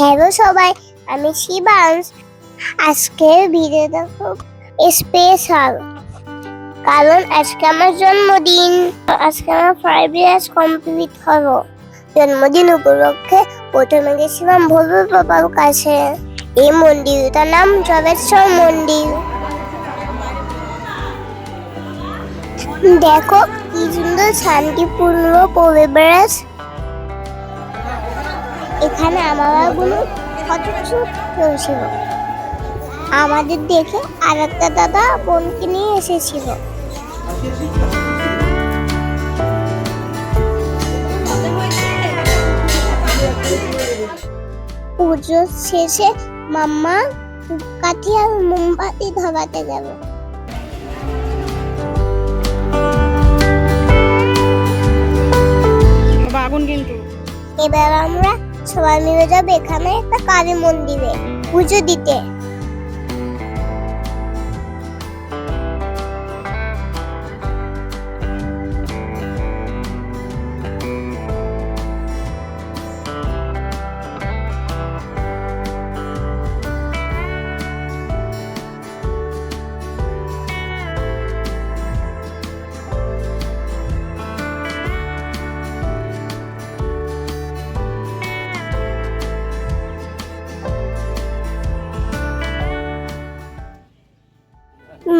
Hello সবাই, আমি শিবাংশ। আজকের ভিডিওটা খুব স্পেশাল কারণ আজকে আমার জন্মদিন। আজকে আমার ফাইভ ইয়ার্স কমপ্লিট হলো। জন্মদিন উপলক্ষে প্রথমে গেছিলাম ভোলুর বাবার কাছে। এই মন্দিরটার নাম জবেশ্বর মন্দির। দেখো, কি সুন্দর শান্তিপূর্ণ পরিবেশ। এখানে আমারগুলো কত চলছিল আমাদের দেখে আর একটা দাদা বোনকে নিয়ে এসেছিল। পুজো শেষে মাম্মা ধূপকাঠি আর মোমবাতি ধরাতে গেল। আগুন কিন্তু। এবার আমরা সবাই মিলে যাবে এখানে একটা কালী মন্দিরে পুজো দিতে।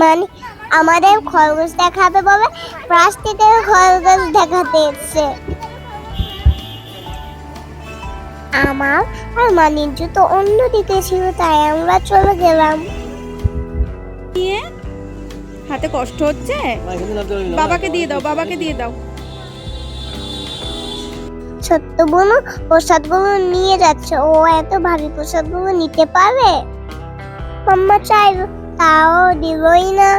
মানে আমাদের খরগোশ দেখাবে বলে প্লাস্টিকের খরগোশ দেখাতে এসছে। আমার আর মানির জুতো অন্যদিকে ছিল তাই আমরা চলে গেলাম। হাতে কষ্ট হচ্ছে? বাবাকে দিয়ে দাও বাবাকে দিয়ে দাও। ছোট্ট বোন প্রসাদগুলো নিয়ে যাচ্ছে। ও এত ভারী প্রসাদ প্রসাদগুলো নিতে পারে মাম্মা চাইল। তাও দিলই না।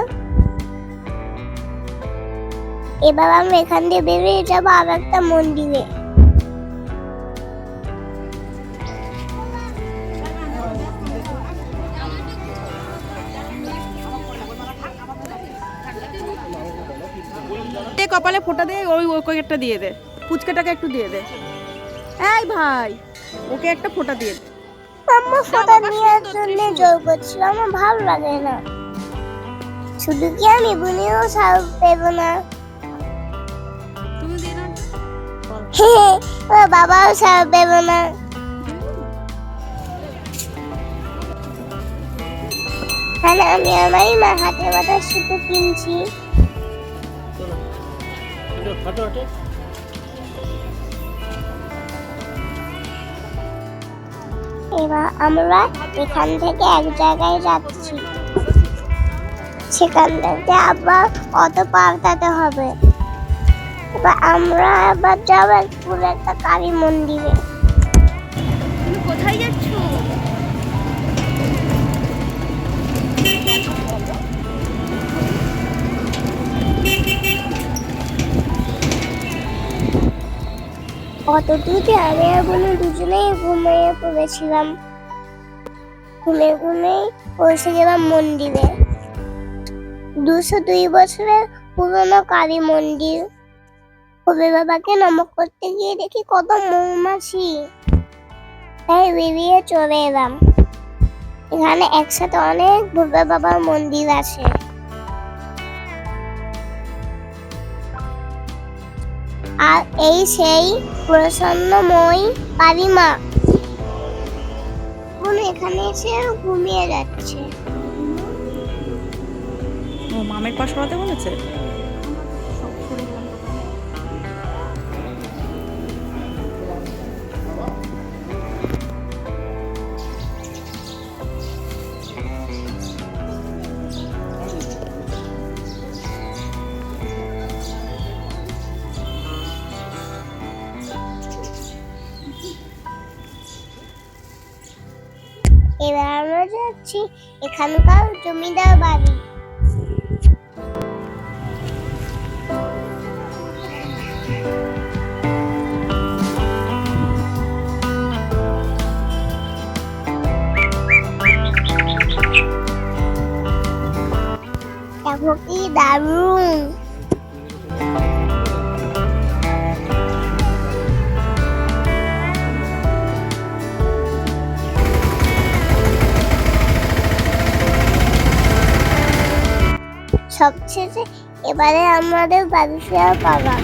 এবার আমরা এখান দিয়ে বেরিয়ে যাব আর একটা মন্দিরে। কপালে ফোঁটা দে, ওই ওকে একটা দিয়ে দে। ফুচকাটাকে একটু দিয়ে দে। এই ভাই, ওকে একটা ফোঁটা দিয়ে দে। ফটো নেওয়ার জন্য জোর করছিল আমার ভালো লাগে না। শুধু কি আমি বুনিও সার পেব না? তুমি দিয়ে দাও। ও বাবাও সার পেব না। তাহলে আমি আমারই মা হাতে বাটা শুধু কিনছি। এবার আমরা এখান থেকে এক জায়গায় যাচ্ছি। সেখান থেকে আবার অটো পাল্টাতে হবে। এবার আমরা আবার যাব একটা কালী মন্দিরে। অতটুকুতে আমি আর বোন দুজনেই ঘুমিয়ে পড়েছিলাম। ঘুমিয়ে ঘুমিয়ে পৌঁছে গেলাম মন্দিরে। দুশো দুই বছরের পুরনো কালী মন্দির। কবি বাবাকে নমক করতে গিয়ে দেখি কত মৌমাছি। তাই বেরিয়ে চলে এলাম। এখানে একসাথে অনেক ভোলে বাবার মন্দির আছে। আর এই সেই প্রসন্নময় পারিমা। এখন এখানে এসে ঘুমিয়ে যাচ্ছে। ও মামের পাশ করাতে বলেছে? এখানকার জমিদার বাড়ি দেখো কি দারুণ সবশেষে এবারে আমাদের বাড়ি ফেরার পালা।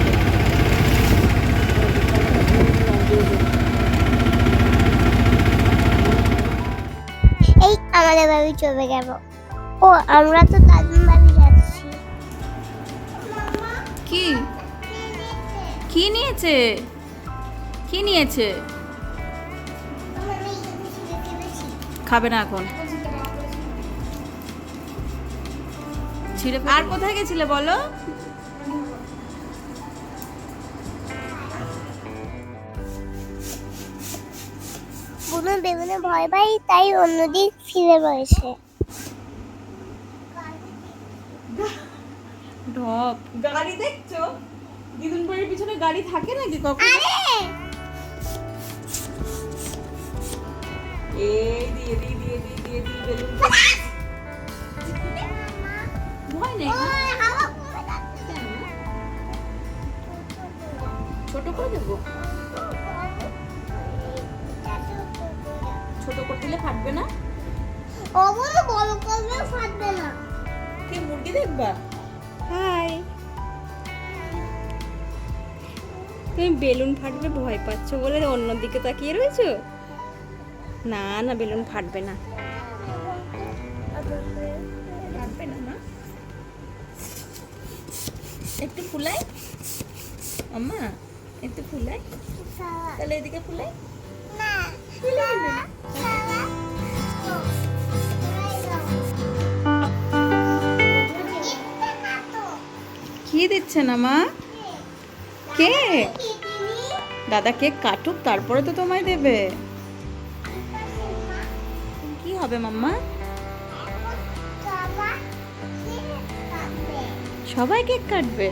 এই আমাদের বাড়ি চলে গেল। ও আমরা তো দাদুর বাড়ি যাচ্ছি। কি? কি নিয়েছে? কি নিয়েছে? খাবে না এখন। ছিঁড়ে আর কোথায় গেছিলে বলো? বুনো বেগুনে ভয় পাই তাই অন্যদিক ফিরে রয়েছে ঢপ। গাড়ি দেখছ? দিদুন বাড়ির পিছনে গাড়ি থাকে নাকি কখন? আরে! এই দিয়ে দিয়ে দিয়ে দিয়ে দিয়ে দিয়ে বেলুন। ছোট করে দেবো? ছোট করে দিলে ফাটবে না? ওগুলো বড় করবে ফাটবে না। কি মুরগি দেখবা? হাই। তুমি বেলুন ফাটবে ভয় পাচ্ছ বলে অন্যদিকে তাকিয়ে রয়েছো? না না বেলুন ফাটবে না। ফাটবে না মা? একটু ফুলাই আম্মা? একটু ফুলাই। তাহলে এদিকে ফুলাই। না কি দিচ্ছে না মা? কে? দাদা কেক কাটুক তারপরে তো তোমায় দেবে। কি হবে মাম্মা? সবাই কেক কাটবে।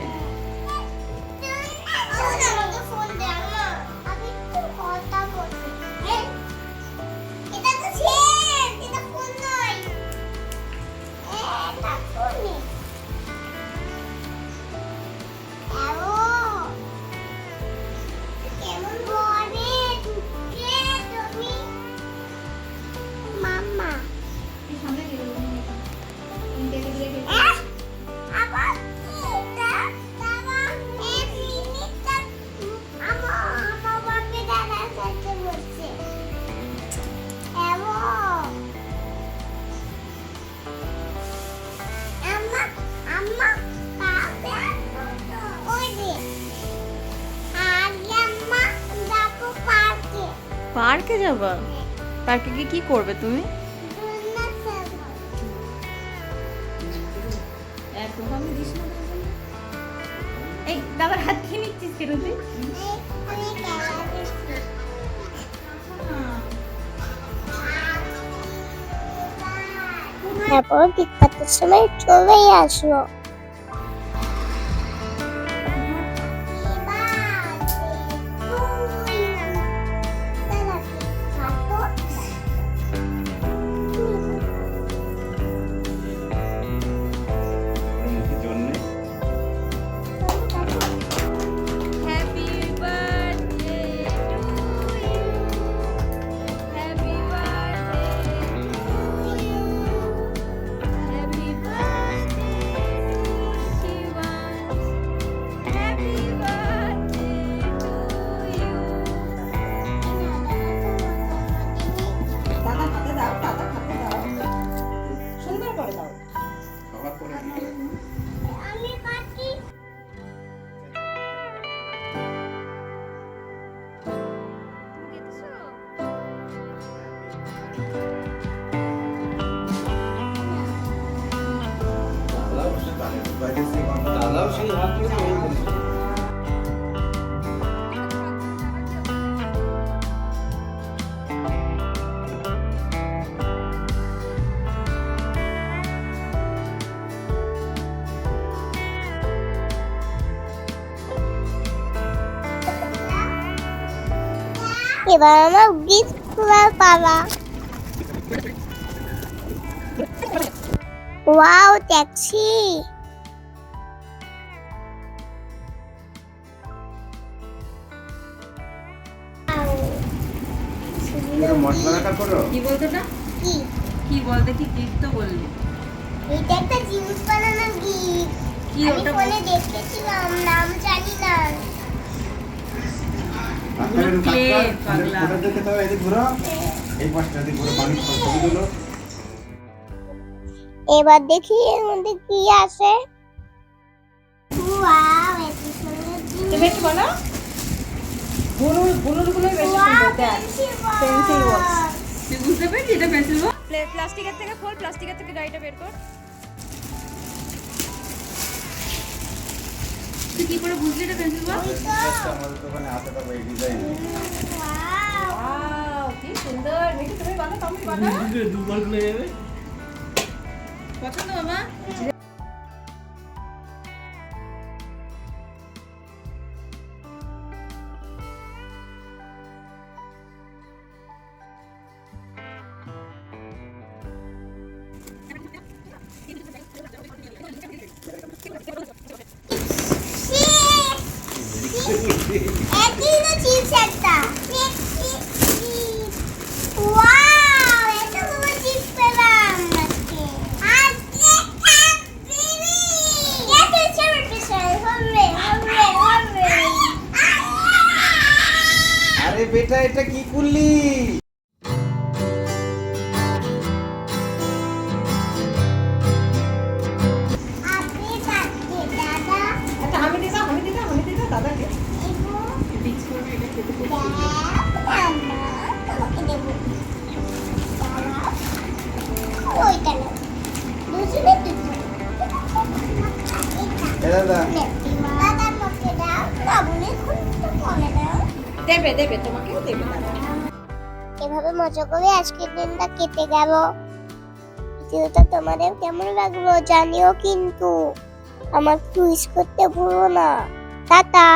যাবা? পার্কে গিয়ে কি করবে তুমি? এই দাদার হাত খেয়ে নিচ্ছিস কেন তুই। তারপর কেক সময় চলেই আসলো এবার আমার গিফট খোলার পালা ওয়াও ট্যাক্সি কি বলতো না কি? কি বলতে? কি গিফট তো বললি। এটা একটা জিনিস বানানোর গিফট কি ওটা ফোনে দেখেছিলাম নাম জানি না। এবার দেখি এর মধ্যে কি আছে। ওয়াও এত সুন্দর জিনিস। তুমি একটু বানাও বুনুর বুনুরগুলোই বেশি সুন্দর দেখ। পেন্সিল বক্স তুই বুঝতে পেরেছিস এটা পেন্সিল বক্স প্লাস্টিকের থেকে খোল প্লাস্টিকের থেকে গাড়িটা বের কর। তুই কি করে বুঝলি এটা পেন্সিল বক্স? আমাদের দোকানে আছে তো এই ডিজাইন। ওয়াও ওয়াও কি সুন্দর। মিঠু তুমি বানাও তুমি বানাও দুবার খুলে যাবে। পছন্দ মামা? আরে বেটা এটা কি করলি? দাদা। দেবে দেবে দেবে এভাবে মজা করে আজকের দিনটা কেটে গেল। ভিডিওটা তোমাদের কেমন লাগল জানিও কিন্তু। আমার কুইজ করতে ভুলো না। টাটা।